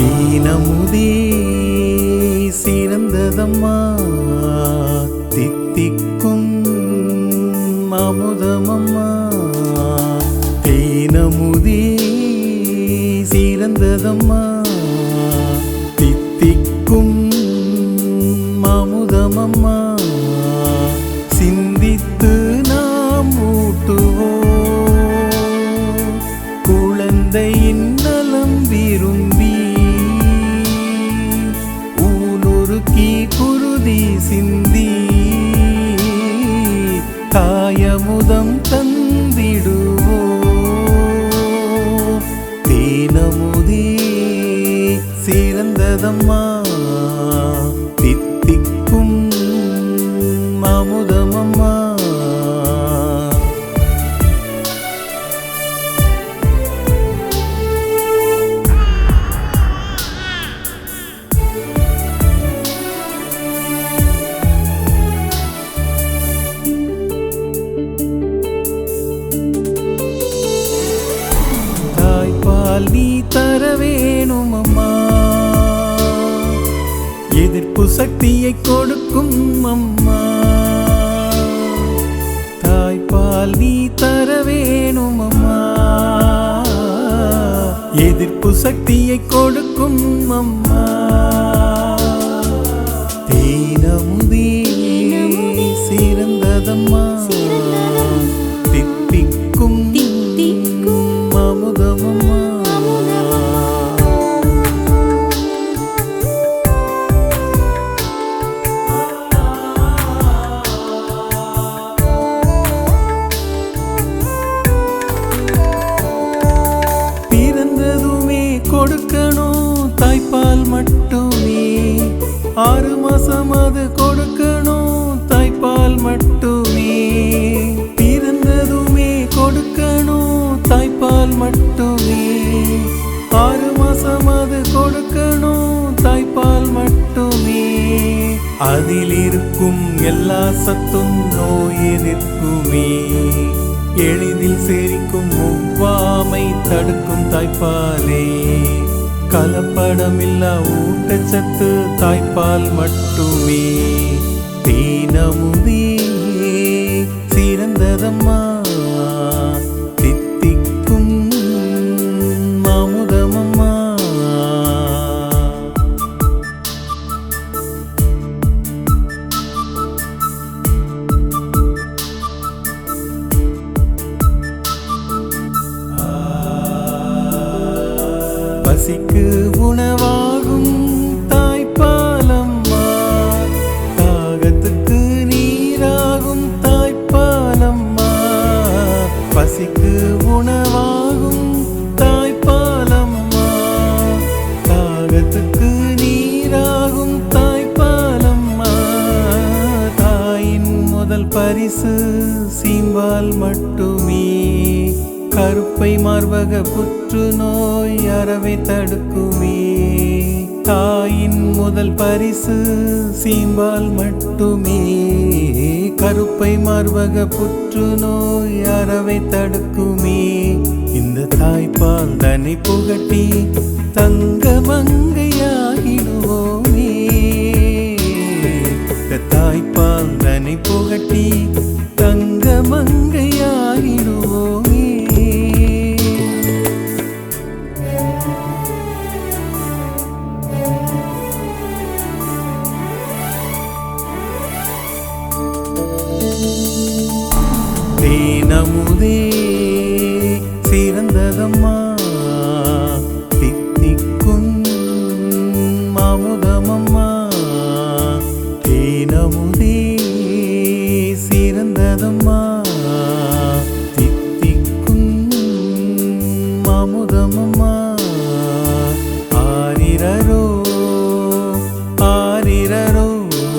தீனமுதே சிறந்ததம்மா. தித்திக்கும் அமுதமம்மா. தேனமுதே சிறந்ததம்மா. தித்திக்கும் அமுதமம்மா. சிறந்ததம்மா எதிர்ப்பு சக்தியை கொடுக்கும் அம்மா. தாய்ப்பால் நீ தர வேணும் அம்மா. எதிர்ப்பு சக்தியை கொடுக்கும் அம்மா. தேனமுதே சிறந்ததம்மா. ஆறு மாசம் அது கொடுக்கணும். தாய்ப்பால் மட்டுமே. பிறந்ததுமே கொடுக்கணும். தாய்ப்பால் மட்டுமே. ஆறு மாசம் அது கொடுக்கணும். தாய்ப்பால் மட்டுமே. அதில் இருக்கும் எல்லா சத்தும் நோய் எதிர்க்குமே எளிதில் சேரிக்கும் ஒவ்வாமை தடுக்கும் தாய்ப்பாலே. கலப்படமில்லா ஊட்டச்சத்து தாய்ப்பால் மட்டுமே. தீனமுதே சிறந்ததம்மா. பசிக்கு உணவாகும் தாய்ப்பாலம்மா தாகத்துக்கு நீராகும் தாய்ப்பாலம்மா பசிக்கு உணவாகும் தாய்ப்பாலம்மா தாகத்துக்கு நீராகும் தாய்ப்பாலம்மா தாயின் முதல் பரிசு சீம்பால் மட்டுமே. கருப்பை மார்பக புற்றுநோய் அறவை தடுக்குமே. தாயின் முதல் பரிசு சீம்பால் மட்டுமே. கருப்பை மார்பக புற்றுநோய் அறவை தடுக்குமே. இந்த தாய்ப்பால் தன்னை புகட்டி தங்க மங்கையாகிடுவோமே.